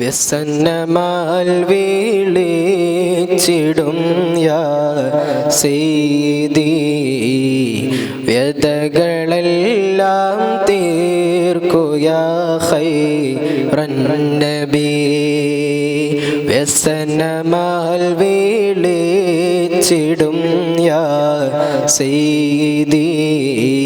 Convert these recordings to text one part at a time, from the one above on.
വ്യസന്നമാൽ വീളിച്ചിടും യാ സീതി. വ്യതകളെല്ലാം തീർക്കുയാ നബി. വ്യസനമാൽ വീളിച്ചിടും യാ സീതി.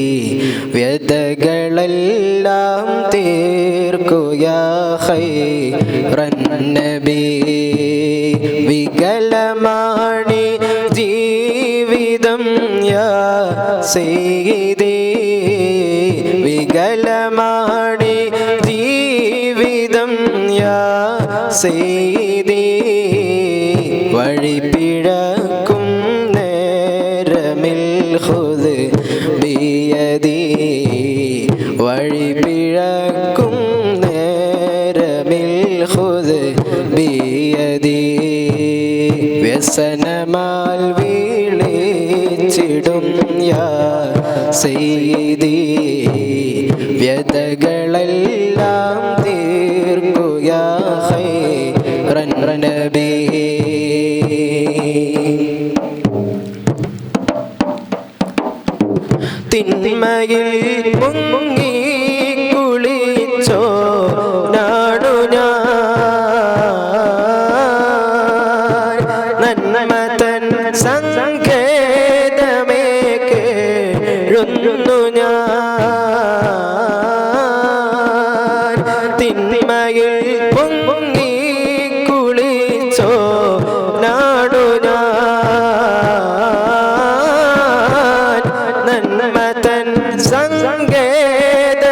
നബി. വികലമാണി ജീവിതം യാ വികലമാണി ജീവിതം യാ സീതി വഴിപിഴക്കും നേരമിൽ ഹുദ് ബിയതി ബിയതി വ്യസനമാൽ വീളിച്ചിടും യാ സീതി. വ്യതകളെല്ലാം തീർക്കുയാ തിന്മയിൽ മുങ്ങി സങ്കേതമേ ഞാൻ. തിന്മയിൽ പൊങ്ങി കുളിച്ചോ നാടു ഞാൻ. നന്മതൻ സങ്കേതമേ കേഴുന്നു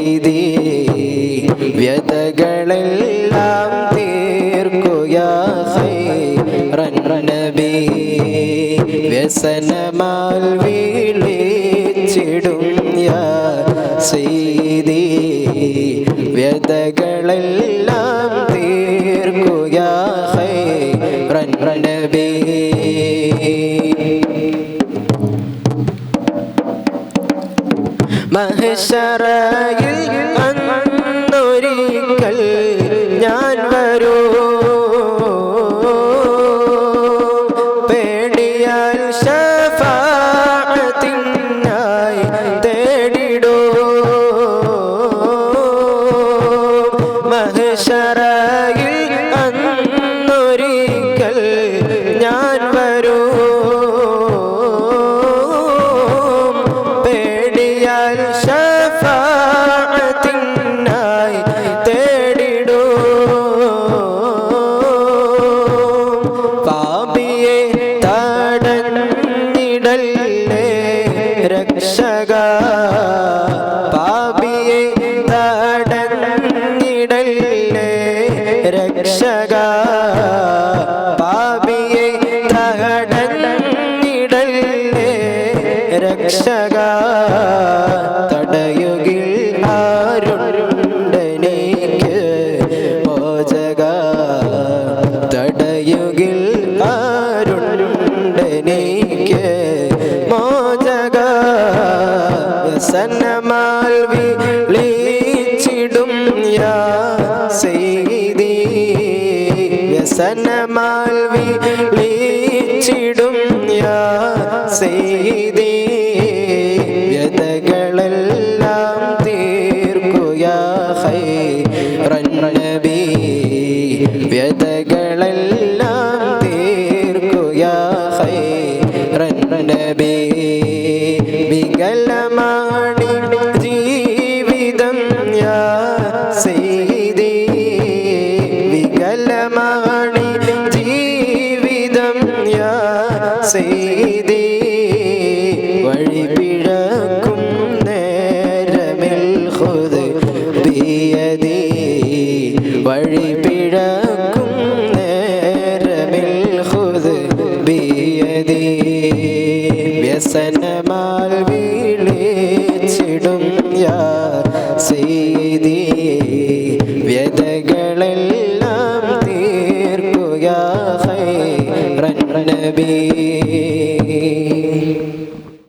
സെയ്തി വ്യതകളെല്ലാം തീർക്കുയാ നബി. വ്യസനമാൽ വീളിച്ചിടും യാ സെയ്തി വ്യതകളെല്ലാം തീർക്കുയാ നബി. മഹശറയിൽ മഹശറയിൽ അന്നൊരിക്കൽ ഞാൻ വരൂ. പേടിയാൽ ശഫാഅത്തിനായി തേടിടൂ. പാപിയെ തടഞ്ഞിടല്ലേ രക്ഷക. രക്ഷക തടയുകിൽ ആരുണ്ടനേക്ക്? മോചക തടയുകിൽ ആരുണ്ടനേക്ക്? മോചക സന്നമാൽ വിളിച്ചിടും യാ സെയ്തി വ്യസനമാൽ വിളിച്ചിടും യാ സെയ്തി വ്യതകളെല്ലാം തീർക്കുയാ നബി. വികലമാണി ജീവിതം യാ സീതി വികലമാണി ജീവിതം യാ സീതി വഴി വ്യസനമാൽ വിളിച്ചിടും യാ സീതി വ്യതകളെല്ലാം